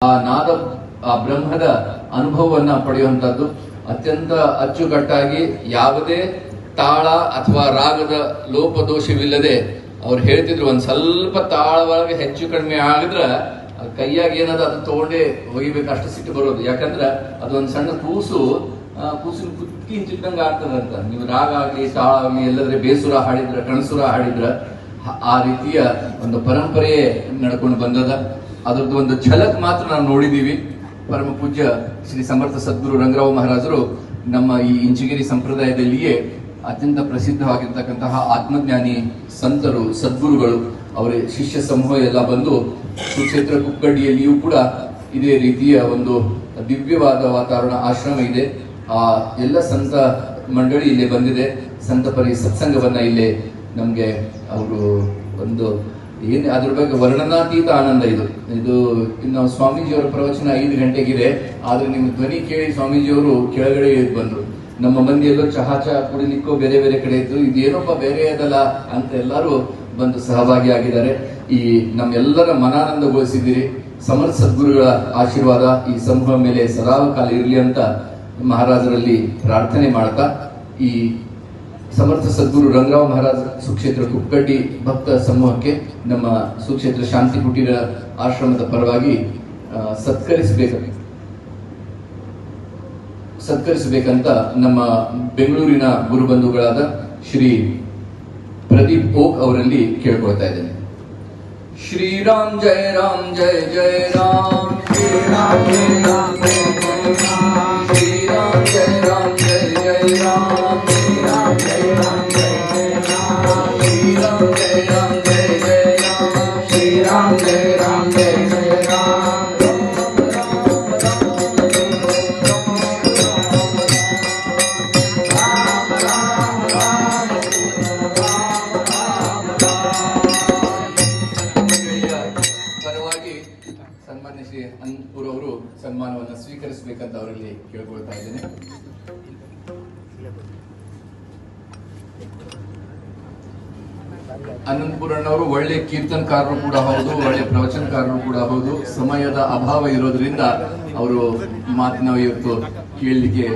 ಆ ನಾದ, ಆ ಬ್ರಹ್ಮದ ಅನುಭವವನ್ನ ಪಡೆಯುವಂತದ್ದು ಅತ್ಯಂತ ಅಚ್ಚುಕಟ್ಟಾಗಿ ಯಾವುದೇ ತಾಳ ಅಥವಾ ರಾಗದ ಲೋಪದೋಷವಿಲ್ಲದೆ ಅವ್ರು ಹೇಳ್ತಿದ್ರು ಒಂದ್ ಸ್ವಲ್ಪ ತಾಳ ಒಳಗೆ ಹೆಚ್ಚು ಕಡಿಮೆ ಆಗಿದ್ರ ಕೈಯಾಗಿ ಏನದ ಅದು ತಗೊಂಡೇ ಒಗಿಬೇಕು, ಅಷ್ಟು ಸಿಟ್ಟು ಬರೋದು. ಯಾಕಂದ್ರ ಅದೊಂದು ಸಣ್ಣ ಕೂಸು ಕೂಸಿನ ಕುತ್ತಿ ಚಿಕ್ಕಂಗ ಆಗ್ತದಂತ ನೀವು ರಾಗ ಆಗ್ಲಿ, ತಾಳ ಆಗ್ಲಿ, ಎಲ್ಲದ್ರೆ ಬೇಸುರ ಹಾಡಿದ್ರ ಕಣಸುರ ಹಾಡಿದ್ರ ಆ ರೀತಿಯ ಒಂದು ಪರಂಪರೆಯೇ ನಡ್ಕೊಂಡು ಬಂದದ. ಅದರದ್ದು ಒಂದು ಝಲಕ್ ಮಾತ್ರ ನಾವು ನೋಡಿದ್ದೀವಿ. ಪರಮ ಪೂಜ್ಯ ಶ್ರೀ ಸಮರ್ಥ ಸದ್ಗುರು ರಂಗರಾವ್ ಮಹಾರಾಜರು ನಮ್ಮ ಈ ಇಂಚಗಿರಿ ಸಂಪ್ರದಾಯದಲ್ಲಿಯೇ ಅತ್ಯಂತ ಪ್ರಸಿದ್ಧವಾಗಿರ್ತಕ್ಕಂತಹ ಆತ್ಮಜ್ಞಾನಿ ಸಂತರು, ಸದ್ಗುರುಗಳು, ಅವರ ಶಿಷ್ಯ ಸಮೂಹ ಎಲ್ಲ ಬಂದು ಸುಕ್ಷೇತ್ರ ಕುಕ್ಕಡ್ಡಿಯಲ್ಲಿಯೂ ಕೂಡ ಇದೇ ರೀತಿಯ ಒಂದು ದಿವ್ಯವಾದ ವಾತಾವರಣ ಆಶ್ರಮ ಇದೆ. ಆ ಎಲ್ಲ ಸಂತ ಮಂಡಳಿ ಇಲ್ಲಿ ಬಂದಿದೆ. ಸಂತ ಪರಿ ಸತ್ಸಂಗವನ್ನ ಇಲ್ಲಿ ನಮಗೆ ಅವರು ಒಂದು ಏನ್ ಅದ್ರ ಬಗ್ಗೆ ವರ್ಣನಾತೀತ ಆನಂದ ಇದು. ಇದು ಇನ್ನು ಸ್ವಾಮೀಜಿಯವರ ಪ್ರವಚನ ಐದು ಗಂಟೆಗಿದೆ, ಆದ್ರೆ ನಿಮ್ಮ ಧ್ವನಿ ಕೇಳಿ ಸ್ವಾಮೀಜಿಯವರು ಕೆಳಗಡೆ ಬಂದರು. ನಮ್ಮ ಮಂದಿ ಚಹಾ ಚಹಾ ಕುಡಿಲಿಕ್ಕೋ ಬೇರೆ ಬೇರೆ ಕಡೆ ಇದ್ದು ಇದೇನೋಪ್ಪ ಬೇರೆ ಅದಲ್ಲ ಅಂತ ಎಲ್ಲರೂ ಬಂದು ಸಹಭಾಗಿಯಾಗಿದ್ದಾರೆ ಈ ನಮ್ಮೆಲ್ಲರ ಮನಾನಂದಗೊಳಿಸಿದ್ದೀರಿ. ಸಮರ್ಥ ಸದ್ಗುರುಗಳ ಆಶೀರ್ವಾದ ಈ ಸಮೂಹ ಮೇಲೆ ಸದಾ ಕಾಲ ಇರಲಿ ಅಂತ ಮಹಾರಾಜರಲ್ಲಿ ಪ್ರಾರ್ಥನೆ ಮಾಡ್ತಾ ಈ ಸಮರ್ಥ ಸದ್ಗುರು ರಂಗರಾವ್ ಮಹಾರಾಜ್ ಸುಕ್ಷೇತ್ರ ಕುಕ್ಕಡ್ಡಿ ಭಕ್ತ ಸಮೂಹಕ್ಕೆ ನಮ್ಮ ಸುಕ್ಷೇತ್ರ ಶಾಂತಿ ಕುಟೀರ ಆಶ್ರಮದ ಪರವಾಗಿ ಸತ್ಕರಿಸಬೇಕು. ಸತ್ಕರಿಸಬೇಕಂತ ನಮ್ಮ ಬೆಂಗಳೂರಿನ ಗುರುಬಂಧುಗಳಾದ ಶ್ರೀ ಪ್ರದೀಪ್ ಓಕ್ ಅವರಲ್ಲಿ ಕೇಳ್ಕೊಳ್ತಾ ಇದ್ದೇನೆ. ಶ್ರೀರಾಮ್ ಜಯ ರಾಮ್ ಜಯ ಜಯ ರಾಮ್ ಜಯ ರಾಮ್. ಸನ್ಮಾನ್ಯ ಶ್ರೀ ಅನಂತಪುರ್ ಅವರು ಸನ್ಮಾನವನ್ನು ಸ್ವೀಕರಿಸಬೇಕಂತ ಅವರಲ್ಲಿ ಕೇಳ್ಕೊಳ್ತಾ ಇದ್ದೇನೆ. ಅನಂತಪುರ ಅಣ್ಣವರು ಒಳ್ಳೆ ಕೀರ್ತನಕಾರರು ಕೂಡ ಹೌದು, ಒಳ್ಳೆ ಪ್ರವಚನಕಾರರು ಕೂಡ ಹೌದು. ಸಮಯದ ಅಭಾವ ಇರೋದ್ರಿಂದ ಅವರು ಮಾತಿನ ಇವತ್ತು ಕೇಳಲಿಕ್ಕೆ